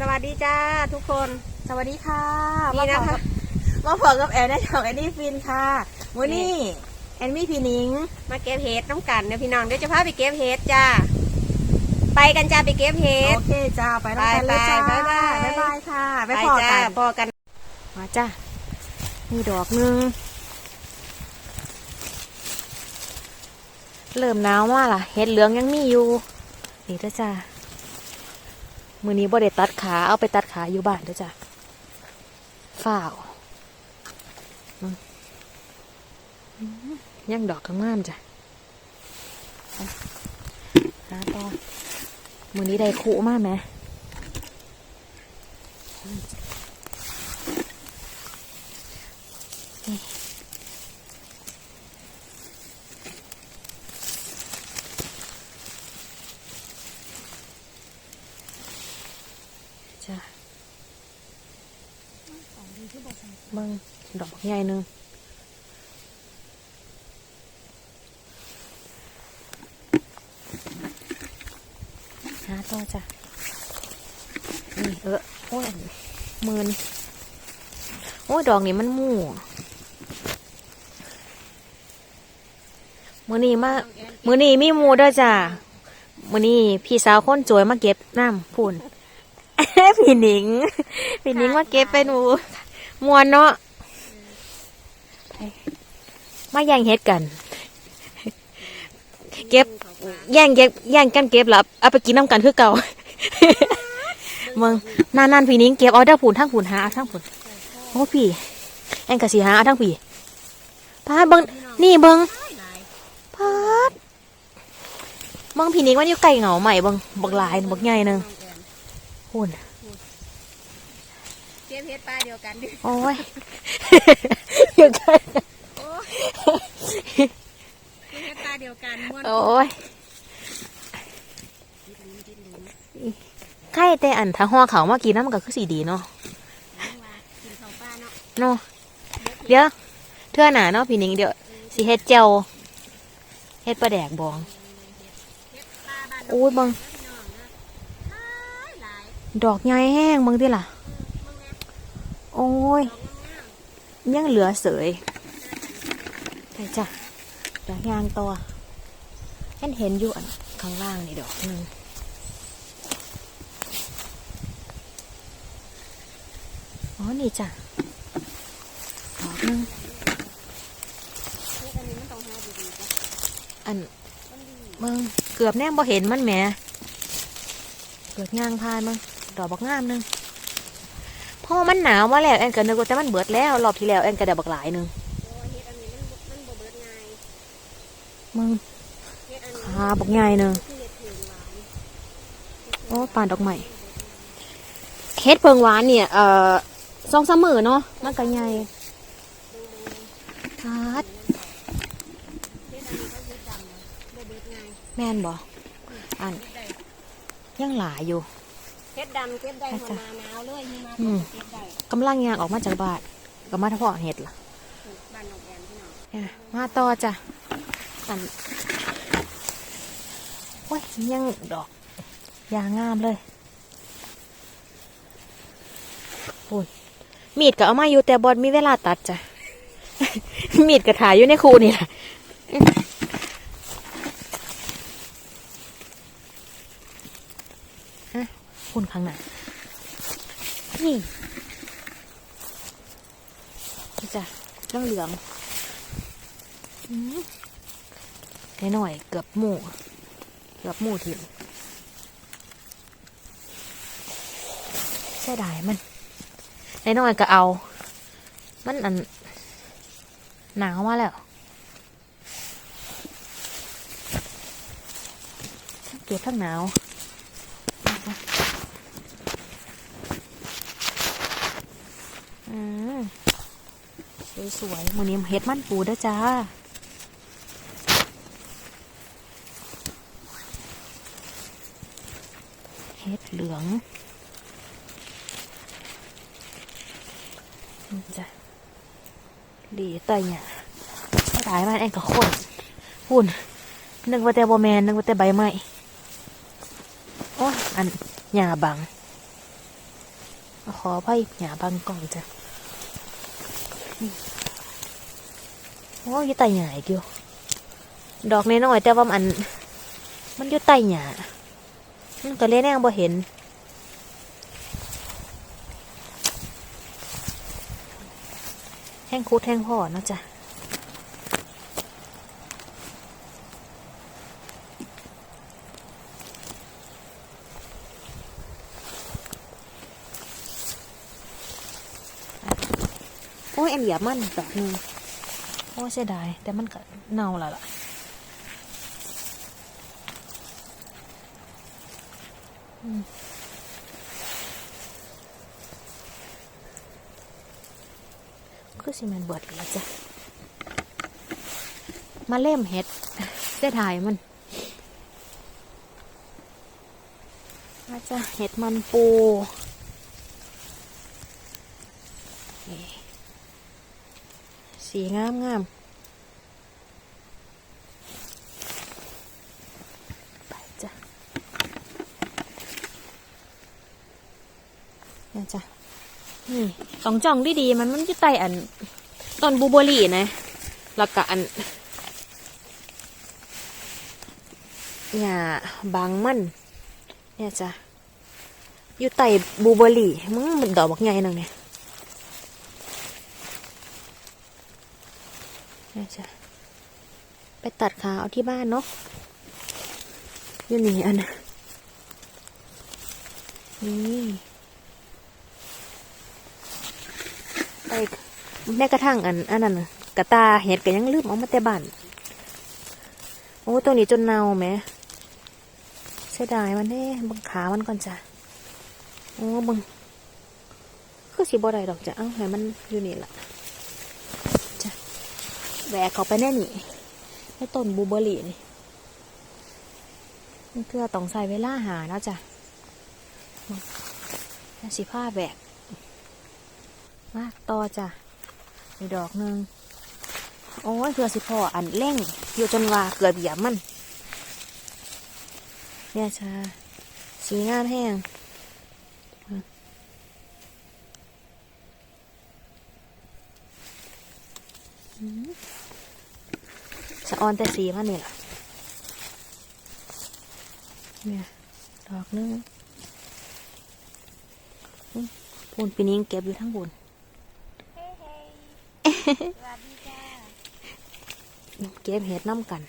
สวัสดีจ้าทุกคนสวัสดีค่ะนี่นะคะ มาพอกับแอนได้ของแอนนี่ฟินค่ะวันนี้แอนมี่พี่นิงมาเก็บเห็ดน้ำกันเดี๋ยวพี่น้องเดี๋ยวจะพาไปเก็บเห็ดจ้าไปกันจ้าไปเก็บเห็ดโอเคจ้าไปแล้วกันเลยจ้าไปไปบ๊ายบายบ๊ายบายค่ะไปไปพอจ้ากันพอกันมาจ้ามีดอกหนึงเริ่มหนาวว่าล่ะเห็ดเหลืองยังมีอยู่นี่เด้อจ้า มือนี้บ่ได้ตัดขาเอาไปตัดขาอยู่บ้านเด้อจ้ะฝ้าวอืมอืมยังดอกงามจ้ะหาต่อมือนี้ได้คู่มากไหม เบิ่งดอกใหญ่นึงหาต่อจ้ะนี่เออโอ้ยหมืนโอ้ยดอกนี้มันมู่มือนี้มามือนี้มีมูด้วยจ้ะมือนี้พี่สาวคนจวยมาเก็บน้ำพูนพี่หนิง พี่หนิงมาเก็บเป็นมู มวนเนาะไปมาแย่งเฮ็ดกัน เก็บแย่งเก็บแย่งกันเก็บแล้วเอาไปกินน้ำกันคือเก่ามึงนานๆพี่หนิงเก็บเอาเด้าผุนทั้งผุนหาเอาทั้งผุนโอ้พี่แองกะสีหาเอาทั้งพี่พาดเบิงนี่เบิงพาดเบิงพี่หนิงมันอยู่ไกลเหงาใหม่เบิงบักหลายบักใหญ่หนึงหุ่น เก็บเห็ดปลาเดียวกันดิโอ้ยอยู่ไกลเก็บเห็ดปลาเดียวกันม้วนโอ้ยใครแต่อันถ้าห่อเขาวมากินน้ำมันก็คือสีดีเนาะกินข้าวปลาเนาะเนาะเดี๋ยวเทื่อหนาเนาะพี่หนิงเดี๋ยวสิเฮ็ดเจียวเฮ็ดปลาแดกบองเห็ดปลาบ้านโอ้ยเบังพี่น้องนะหลายหลายดอกใหญ่แห้งเบังที่ล่ะมึงแม่ โอ้ย ยังเหลือเสยไปจ้ะดอกยางตัวเห็นเห็นอยู่ข้างล่างนี่ดอกหนึ่งอ๋อ นี่จ้ะดอกหนึ่งอันมึงเกือบแน่บ่เห็นมันแหมเกือบย่างพานมึงดอกบักงามนึง เพราะว่ามันหนาวมาแล้วแอนก็นึกว่าแต่มันเบิดแล้วรอบที่แล้วแอนก็ได้บักหลายหนึงโอ้ยเห็ดอันนี้มันบ่มันบ่เบิดง่ายมึงเห็ดอันนี้หาบักใหญ่หนึงคือเห็ดเผือกหวานโอ้ปานดอกใหม่เฮ็ดเพิงหวานเนี่ยเอ่อสองสามมือเนาะมันก็ใหญ่ทาดเห็ดอันนี้ก็เห็ดดำนะบ่เบิดง่ายแม่นบ่อันเก็บได้ยังหลายอยู่เห็ดดำเก็บได้หัวหนาหนาว เลยหิมะอืมกเก็บได้กำลังยางออกมาจากบ้านก็มาทเพาะเห็ดล่ะปลูกบ้านนกแอนพี่น้องอะมาต่อจ้ะอันโอ้ยยังดอกยางงามเลยโอ้ยมีดก็เอามาอยู่แต่บอดมีเวลาตัดจ้ะ มีดก็ถ่ายอยู่ในครูนี่แหละฮะคุณข้างหน้า นี่จ้ะเรื่องเหลืองๆอืมหน่อยเกือบหมู่เกือบหมู่ถึงเสียดายมันน้อยก็เอา มันอันหนาวมาแล้วเก็บทั้งหนาว อืม สวยๆมันนี้เฮ็ดมันปูเด้อจ้าเฮ็ดเหลืองจ้ะดีเตเนี่ยตายมันแอนกับคนหุ่นนึกว่าแต่บอแมนนึกว่าแต่ใบไม้โอ้อันหญ้าบัง ขอไพ่หยาบางกล่องจ้ะ โอ้ยอยู่ใต้หยาอีกอยู่ดอกน้อยแต่ว่ามัน มันอยู่ใต้หยามันก็เลยแน่บ่เห็นแห้งคุดแห้งพ่อเนาะจ้ะโอ้ยแอนเหยียบมันดอกนึง อ้เสียดาย แต่มันก็เน่าแล้วล่ะคือสิมันเบิดแล้วจ้ะ มาเล่มเห็ดเสียดายมันมาจ้ะเห็ดมันปู สีงามงามไปจ้ะนี่จ้ะนี่สองจองดีๆมันมันจะไตอันต้นบูเบอรี่นะ แล้วก็อันหญ้าบางมันเนี่ยจ้ะอยู่ไตบูเบอรี่มึงดอกบักใหญ่หนึ่งเนี่ย น่าจะไปตัดขาเอาที่บ้านเนาะอยู่นี่อันนี่ไปแม้กระทั่งอันอันนั้นกระตาเห็ดก็ยังลืมเอามาแต่บ้านโอ้ตัวนี้จนเน่าไหมเสียดายมันเด้บังขามันก่อนจ้ะโอ้บังคือสีบ่ได้ดอกจ้ะเอ้าให้มันอยู่นี่ล่ะ แหวกเขาไปแน่นี่ในต้นบูเบอร์รี่นี่มันเพื่อต้องใส่เวลาหานะจ๊ะมาสิผ้าแบกมาต่อจ้ะอีดอกหนึ่งโอ้ยเพื่อสิพ่ออันเร่ง อยู่จนว่าเกิดเหยียบมัน เนี่ยจ้าสีงามแห้ง สะออนแต่สีมันนี่แหละเนี่ยดอกหนึงอื้อปูนปีนี้ยังเก็บอยู่ทั้งบนเฮ้สวัสดีจ้าเก็บเห็ดน้ำกัน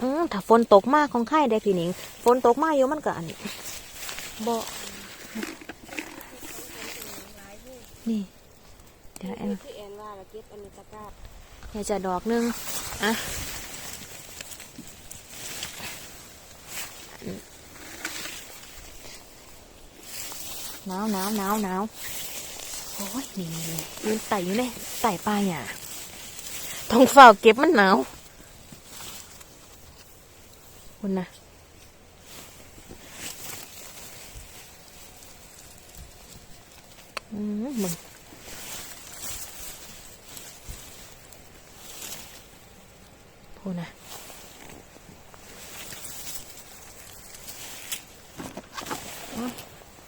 อืมถ้าฝนตกมากของไข่ได้พี่หนิงฝนตกมากอยู่มันก็อันนี้บ่นี่ เดี๋ยวแอนคือแอนว่า เก็บอันนี้ตะกร้าอยากจะดอกนึงอะหนาวหนาวหนาวหนาวโอ้ยนี่นี่นี่ยืนไต่อยู่เลยไต่ปลาหยาต้องเฝ้าเก็บมันหนาวคุณนะอืมมึง พูนะ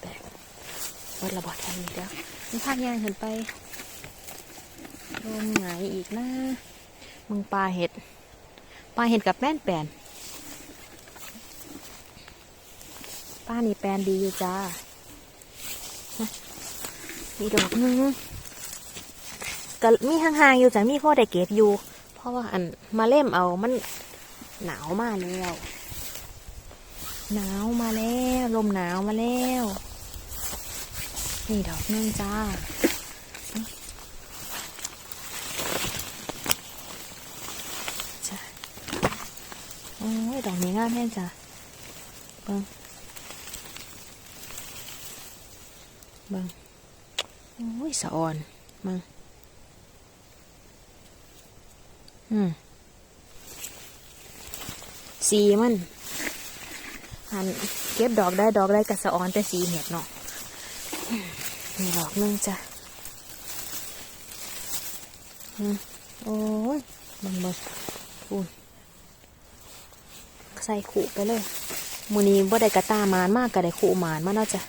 แตกวัดระบอดแทนอีกแล้วมันพากยางขึ้นไปโดนหงายอีกนะมึงปลาเห็ด ปลาเห็ดกับแม่นแปนป้านี่แปนดีอยู่จ้านะมีดอกนึงก็มีห่างๆอยู่จ้ะมีพ่อได้เก็บอยู่ ราะว่าอันมาเล่มเอามันหนาวมากแล้วหนาวมาแล้วลมหนาวมาแล้วนี่ดอกนึงจ้าจ้ะโอ้ยดอกนี้งามแน่จ้ะเบิ่งเบิ่งโอ้ยสะอ่อนเบิ่งอืม สีมันหันเก็บดอกได้ดอกได้กับสออนแต่สีเห็ดเนาะมีดอกนึงจ้ะโอ้ยเบิ่งเบิ่งใส่ขู่ไปเลยมือนี้บ่ได้กระตามานมากก็ได้คู่มานมากเนาะจ้ะ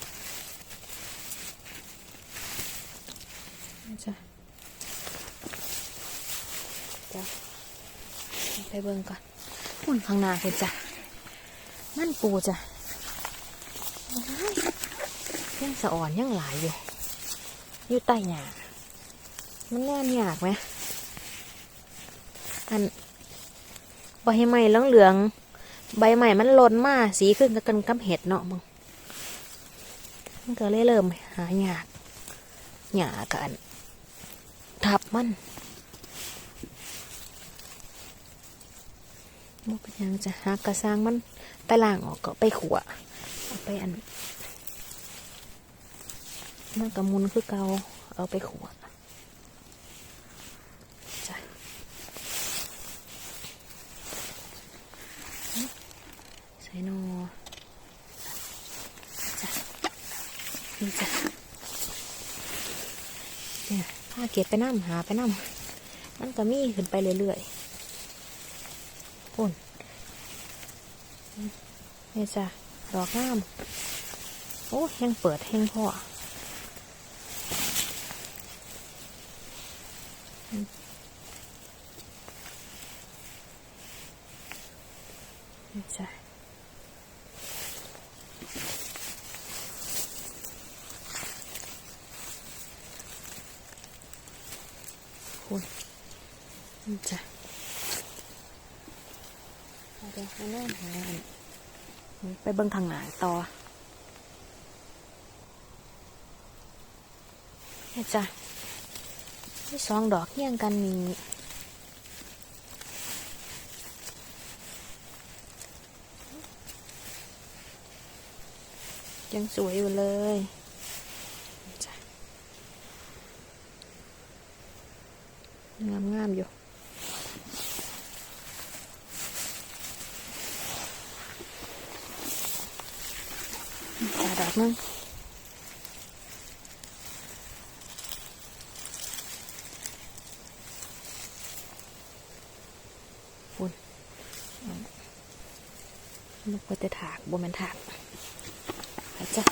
จ้ะจ้ะ ไปเบิ่งก่อนพุ่นข้างหน้าเห็นจ้ะนั่นปูจ้ะยังสะอ่อนยังหลายอยู่อยู่ใต้หญ้ามันแน่นหยากไหมอันใบไม้เหลืองเหลืองใบใหม่มันหล่นมาสีขึ้นกันกับเห็ดเนาะมึงมันก็เลยเริ่มหาหยากหยากันทับมัน มันเป็นยังจะหักกระซังมันไปล่างออกก็ไปขัวเอาไปอันมันกระมุนคือเกาเอาไปขัวจ้ะใส่นอจ้ะนี่จ้ะเนี่ยถ้าเก็บไปน้ำหาไปน้ำมันก็มีขึ้นไปเรื่อยๆ ปุ่นนี่จ้ะดอกน้ำโอ้แห้งเปิดแห้งพ่อ ใช่คุณนี่จ้ะเดี๋ยวให้แม่หาอันไป เบิ่งทางหลังต่อนี่จ้ะมีสองดอกเฮี้ยงกันนี่ยังสวยอยู่เลยงามงามๆอยู่ จ่าดอก นึงฝุ่นมันก็จะถากบนมันถากไปจ้ะ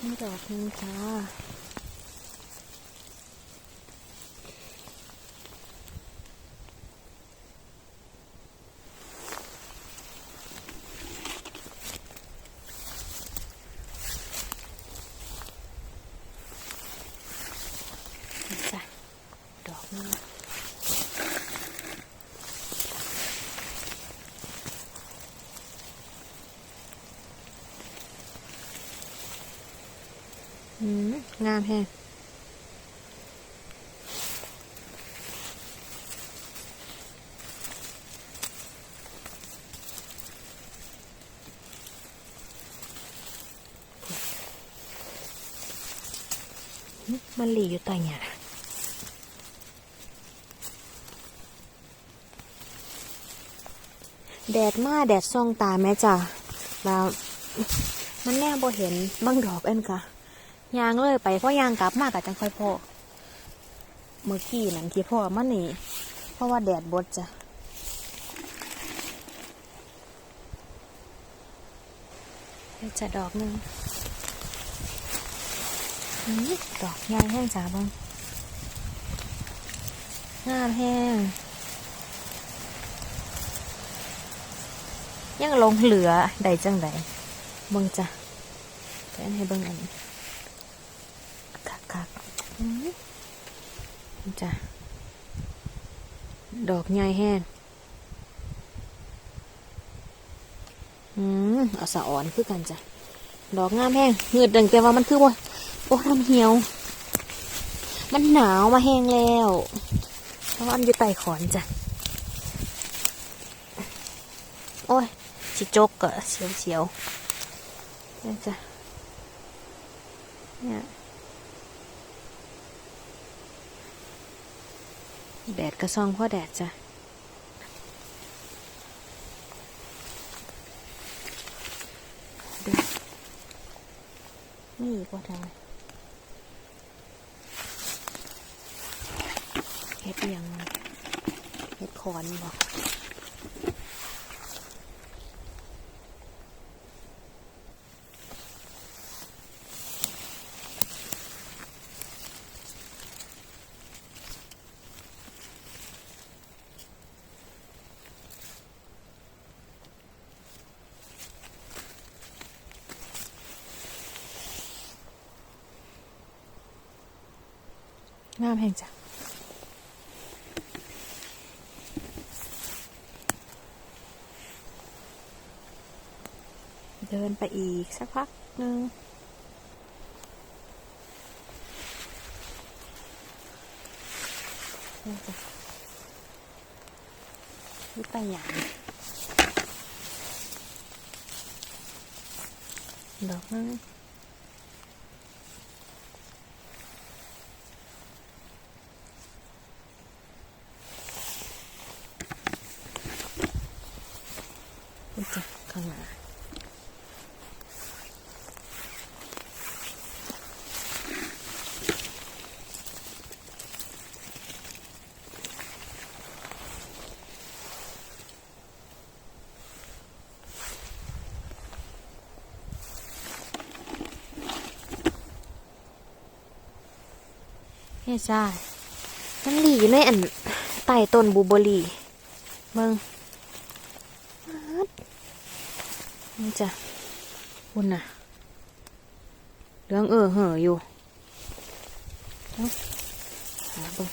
นี่ดอกนึงจ้านี่จ้ะดอกนึง อืม งามแฮงมันหลีอยู่ใต้หญ้าแดดมาแดดส่องตาแม่จ้ะแล้วมันแน่บ่เห็นบางดอกเอ็นค่ะ ยางเลยไปเพราะยางกลับมากกับจังค่อยพ่อเมื่อกี้นั่นที่พ่อมันนี่ เพราะว่าแดดบดจ้ะจะดอกหนึ่งดอกยางแห้งจ้าเบังงามแห้ง ยังลงเหลือใดจังใดเบิ่งจ้ะแฟนให้เบิ่งอันนี้ จ้ะ ดอกใหญ่แห้งอืมเอาสะอ่อนคือกันจ้ะ ดอกงามแห้งเหงืดดังแต่ว่ามันคือว่าโอ้มันเหี่ยว มันหนาวมาแห้งแล้วเพราะว่ามันอยู่ใต้ขอนจ้ะ โอ้ยชิจกอะเสียวเสียวนี่จ้ะเนี่ย แดดกระซองพ่อแดดจ้ะดูนี่กว่าทำไมเฮ็ดยังเห็ดคอนบอกามแห่งจ้ะเดินไปอีกสักพักหนึ่งนี่จ้ะลูกไปหยางดอกนึง เฮ้ยจ้ามันหลีอยู่ในอันใต้ต้นบูเบอรี่เมืองนี่จ้ะคุณน่ะเรื่องเออเหออยู่หาบ่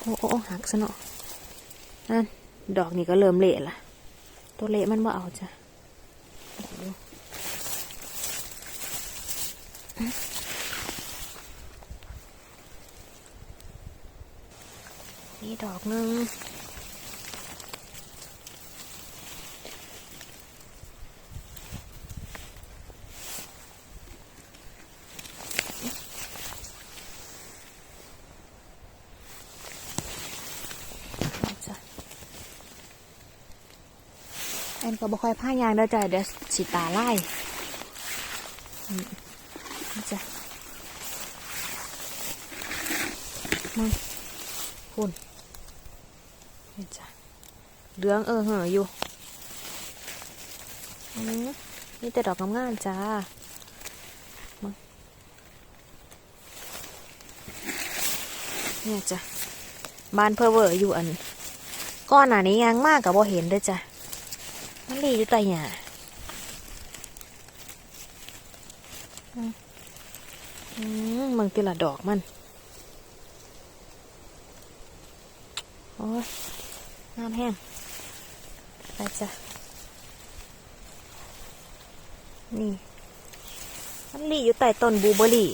โอ้โอ้โอหักซะเนาะนั่นดอกนี่ก็เริ่มเละละตัวเละมันบ่เอาจ้ะดูหึ นี่ดอกหนึ่งจ้ะแอนก็บ่ค่อยผ้ายางเด้อจ้ะเดี๋ยวสิตาไล่อืมนี่จ้ะมึงคุณนี่จ้ะ เหลืองเออเหออยู่อืมนี่แต่ดอกงามๆจ้าเนี่ยจ้ะบานเพอเวอร์อยู่อันก้อนหนานี้ยังมากกับบ่เห็นเด้วยจ้ะมันรีอยู่ใต้หญ้าอืมมันกินละดอกมันโอ้ยน้ำแห้ง จ้ะ นี่มันรีอยู่ใต้ต้นบูเบอร์รี่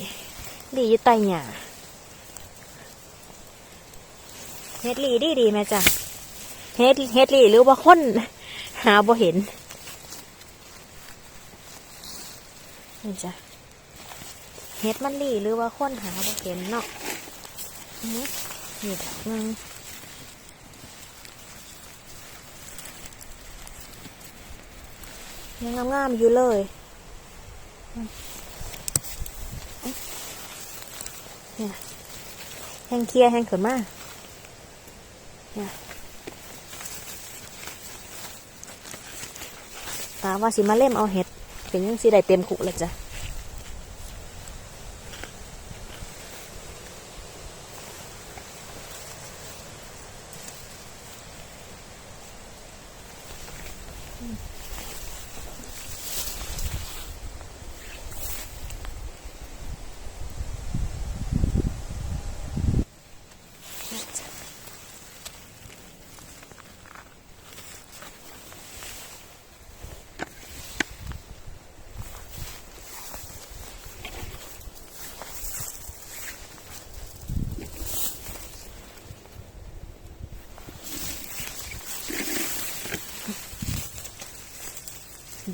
รีอยู่ใต้หญ้าเฮ็ดลีดีดีไหมจ๊ะเฮ็ดเฮ็ดลีหรือว่าคนหาบ่เห็น นี่จ้ะเฮ็ดมันลีหรือว่าคนหาบ่เห็นเนาะนี่ดอกนึง ยังงามๆอยู่เลยเนี่ยแห้งเคลียแห้งขึ้นมาตาว่าสิมาเล่มเอาเห็ด เป็นยังสีได้เต็มขุเลยจ้ะ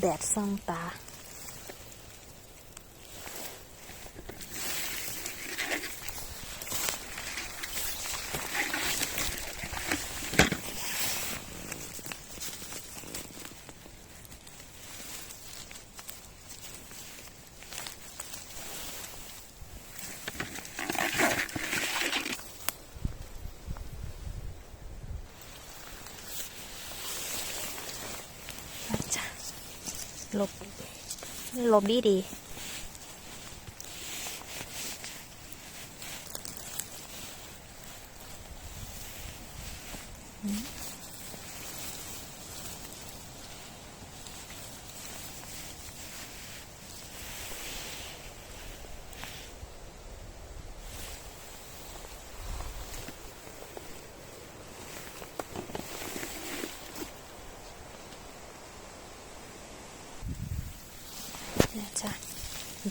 ดดส่องตา ลบดีดี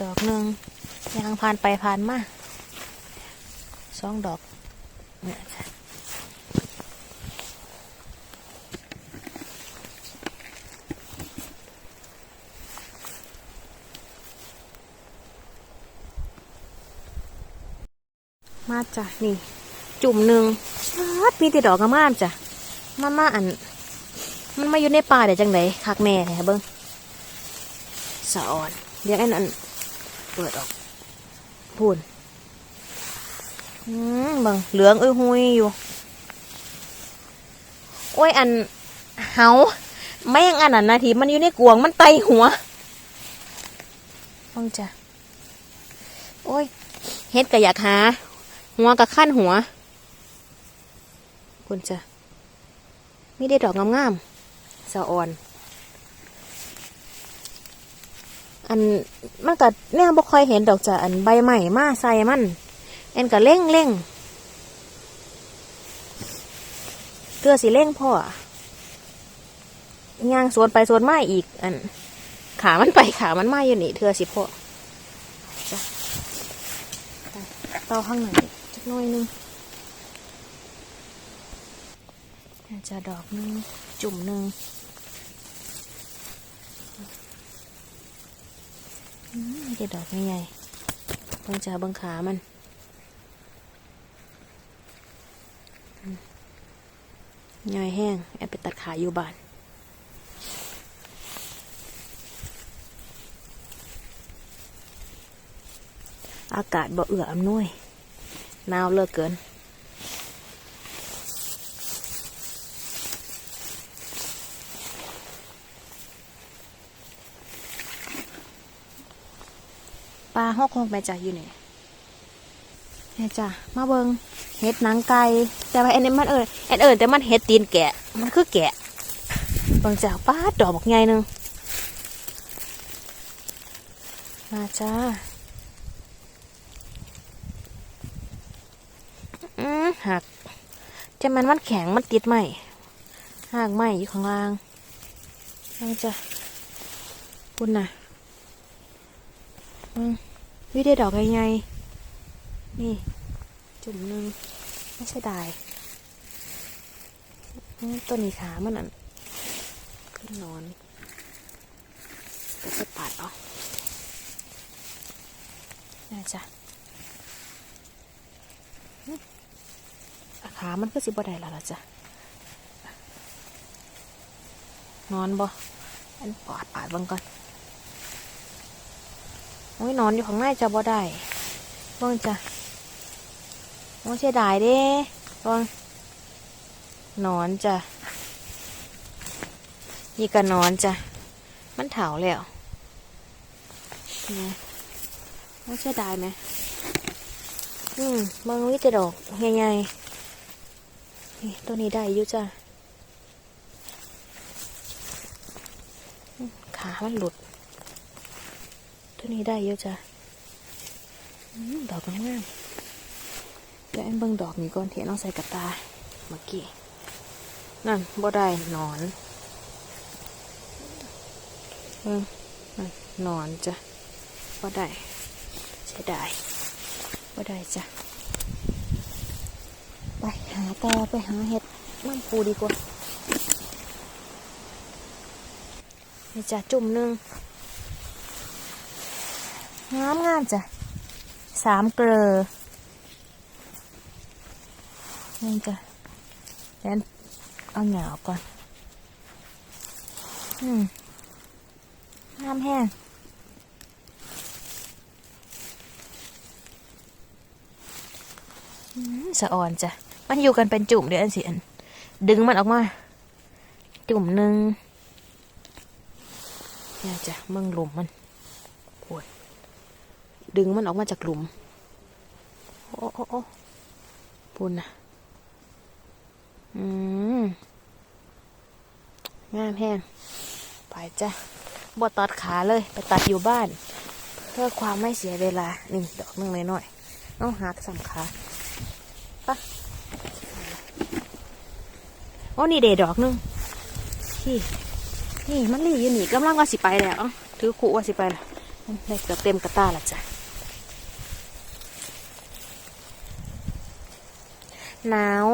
ดอกหนึ่งยางผ่านไปผ่านมาสองดอกเนี่ยจ้ะมาจ้ะนี่ จุ่มหนึ่งชาดมีแต่ดอกงามๆจ้ะมามาอัน มันมาอยู่ในป่าเดี๋ยวจังไดคักแน่แท้เบิ้งสะอ่อนเดี๋ยวไอ้นั่น เปิดออกพูนอืมเบังเหลืองเอ้ยหุยอยู่ โอ้ยอันเฮาไม่ยังอันนั้นนาทีมันอยู่ในกวงมันไตหัวฟังจ้ะโอ้ยเฮ็ดก็อยากหา หัวกับขั้นหัวคุณจ้ะไมีได้ดอกงามๆสะอ่อน อันมันก็แน่บ่ค่อยเห็นดอกจ้ะอันใบใหม่มาใส่มันแอนก็เร่งเร่งเตือสิเร่งพ่อย่างสวนไปสวนมาอีก อัน ขามันไปขามันมาอยู่นี่เทือสิพ่อจ้ะเตาข้างหนจักน้อยหนึงจะดอกหนึงจุ่มหนึง อืมไม่ได้ดอกใหญ่ๆบิ่งจ้าบิ่งขามันย่อยแห้ง แอบไปตัดขาอยู่บ้านอากาศบ่เอื้ออำนวยหนาวเลือกเกินาฮอกฮอกแม่จ้ะอยู่นี่แม่จ้ะมาเบิงเห็ดหนังไก่แต่ว่าอันนี้มันเอิญอันเอิญแต่มันเห็ดตีนแกะ มันคือแกะเบิงจ้ะป้าดอกบักใหญ่หนึงมาจ้าอืมหักจะมันมันแข็งมันติดไหมหักไหมอยู่ข้างล่างมาจ้ะคุณน่ะอืม วิได้ดอกใหญ่ๆนี่ จุ่มหนึงไม่ใช่ได้อืมต้นนี้ขามันอันขึ้นนอนก็จะปัดเออกน่าจะอืมอะขามันก็สิบ่ได้แล้วล่ะจ้ะนอนบ่อันปาดปาดบังก่อน โอ้ยนอนอยู่ข้างในจะบ่ได้เบิ่งจ้ะโอ้เสียดายเด้เบิ่งนอนจ้ะนี่ก็นอนจ้ะ มันเถาแล้วนะโอ้เสียดายไหมอืมเบิ่งวิจะดอกใหญ่ๆนี่ตัวนี้ได้อยู่จ้ะขามันหลุด ตัวนี้ได้เยอะจ้ะดอกงามๆเดี๋ยวแอนเบิ่งดอกนี้ก่อนเทน้องใส่กับตาเมื่อกี้ นั่นบ่ได้นอนเบิ่งนั่นนอนจ้ะบ่ได้เสียดายบ่ได้จ้ะ ไปหาต่อไปหาเห็ดน้ำปูดีกว่านี่จ้ะจุ่มหนึ่ง งามงามจ้ะสามเกลอนี่จ้ะแล้วเอาเหงาก่อน อืมงามแห้งอืมสะอ่อนจ้ะ มันอยู่กันเป็นจุ่มเดี๋ยวอันสิอัน ดึงมันออกมา จุ่มหนึ่งเนี่ยจ้ะเมืองหลุมมัน ดึงมันออกมาจากหลุม โอ้โอ้โอ้ปุ่นนะอืมงามแห้งไปจ้ะบดตัดขาเลย ไปตัดอยู่บ้าน เพื่อความไม่เสียเวลา นี่ดอกนึงหน่อยต้องหักสำขาปะโอ้นี่เดดอกหนึงที่นี่มันรีอยู่นี่กำลังว่าสิไปแล้วเอ้าถือขู่ว่าสิไปแล้วได้เกือบเต็มกระตาละจ้ะ หนาว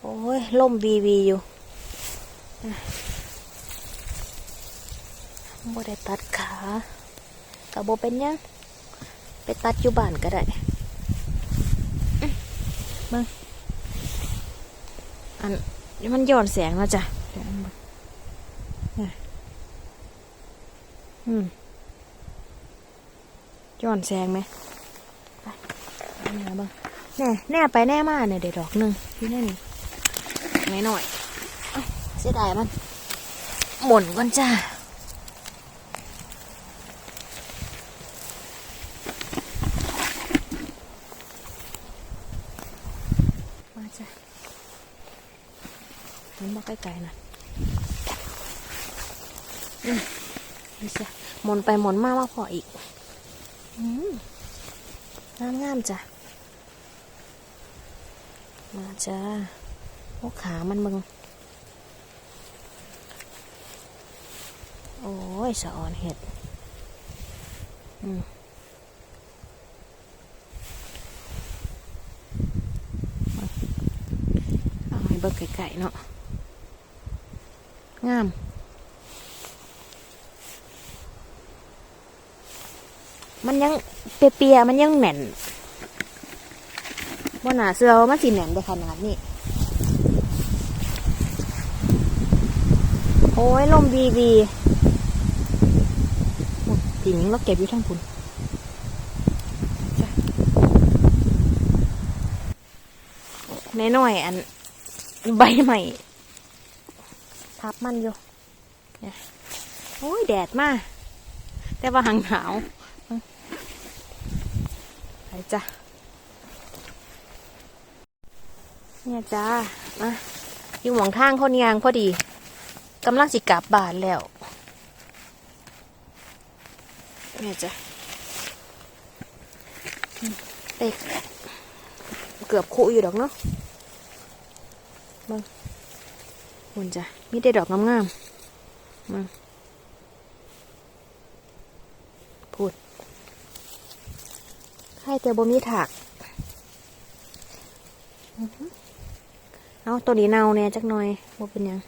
โอ้ยล่มวีวีอยู่บ่ได้ตัดขากับโบเป็นยังไปตัดอยู่บ้านก็ได้อื้อเบิ่งอันนี้มันย้อนแสงแล้วจ้ะอืมย้อนแสงไหมไปเอาแน่เบิ่ง แน่แน่ไปแน่มาเนี่ยเดี๋ยวดอกหนึ่งที่นั่นนี่หน่อยเอ้าเสียดายมันหมุนก่อนจ้ามาจ้ะมันมาใกล้ๆน่อยอืมนี่จ้ะหมุนไปหมุนมากมาพออีก อืมงามๆจ้ะ มาจ้าโอ้ขามันมึง โอ้ยสะออนเห็ด อืมเอาให้เบิกไก่ๆเนาะ งามมันยังเปียๆมันยังแหน่น ว่าหนาเสื้อว่ามันสีแหน่นได้ขนาดนี้ โอ้ยลมวีวีโอ้ยทีนี้เราเก็บอยู่ทั้งคุณจ้ะแน่น่อยอันใบใหม่ทับมันอยู่โอ้ยแดดมาก แต่ว่าหางหนาวไปจ้ะ เนี่ยจ้ามาอยู่หมองทางคนยางพอดีกำลังสิกลับบ้านแล้ว เนี่ยจ้ะเด็กเกือบคุอยู่ดอกเนาะเบังคุณจ้ะมีได้ดอกงามๆมาพูดให้แต่บ่มีถักอือ เอาตัวนี้เน่าเนี่ยจักหน่อยบ่าเป็นยัง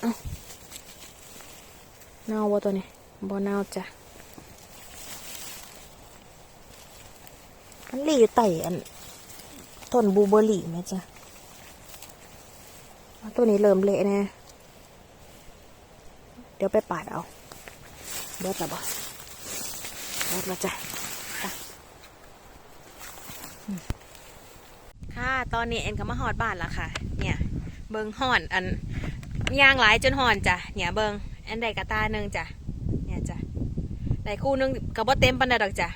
เอาเน่าบ่าตัวนี้บ่เน่าจ้ะมันหลีอยู่ไต่อันต้นบูเบอร์รี่ไหมจ้ะตัวนี้เริ่มเละแน่เดี๋ยวไปปาดเอาเบิดและบ่เบิดและจ้ะ ค่ะ ตอนนี้เอ็นก็มาหอดบ้านแล้วค่ะ เนี่ย เบิงห่อนอันย่างหลายจนห่อนจ้ะ เนี่ยเบิงอันใดกระตาหนึ่งจ้ะ เนี่ยจ้ะได้คู่หนึงกระบ่เต็มปันดอกจ้ะ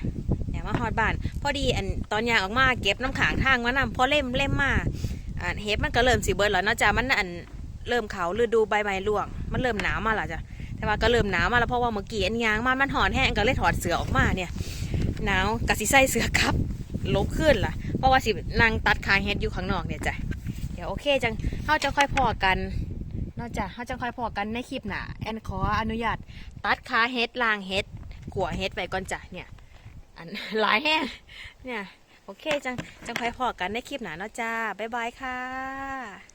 เนี่ยมาหอดบ้าน พอดีอันตอนย่างออกมาเก็บน้ำขางทางมานำพอเล่มเล่มมาอันเฮ็ดมันก็เริ่มสิเบิดแล้วเนาะจ้ะ มันอันเริ่มเขาฤดูใบไม้ร่วง มันเริ่มหนาวมาล้วจ้ะ แต่ว่าก็เริ่มหนาวมาแล้วเพราะว่าเมื่อกี้อันยางมามันหอนแห้งก็เลยถอดเสือออกมาเนี่ยหนาวกะสิใส่เสือกลับลบขึ้นล่ะ เพราะว่าสินางตัดายเฮ็ดอยู่ข้างนอกเนี่ยจ้ะเดี๋ยวโอเคจังเฮาจะค่อยพอกันนอกจากเฮาจะค่อยพอกันในคลิปหน้าแอนขออนุญาต ตัดขาเฮ็ดลางเฮ็ดกัวเฮ็ดไปก่อนจ้ะเนี่ยอันหลายแห้งเนี่ยโอเคจังจังค่อยพอกันในคลิปหน้าเนาะจ้าบ๊ายบายค่ะ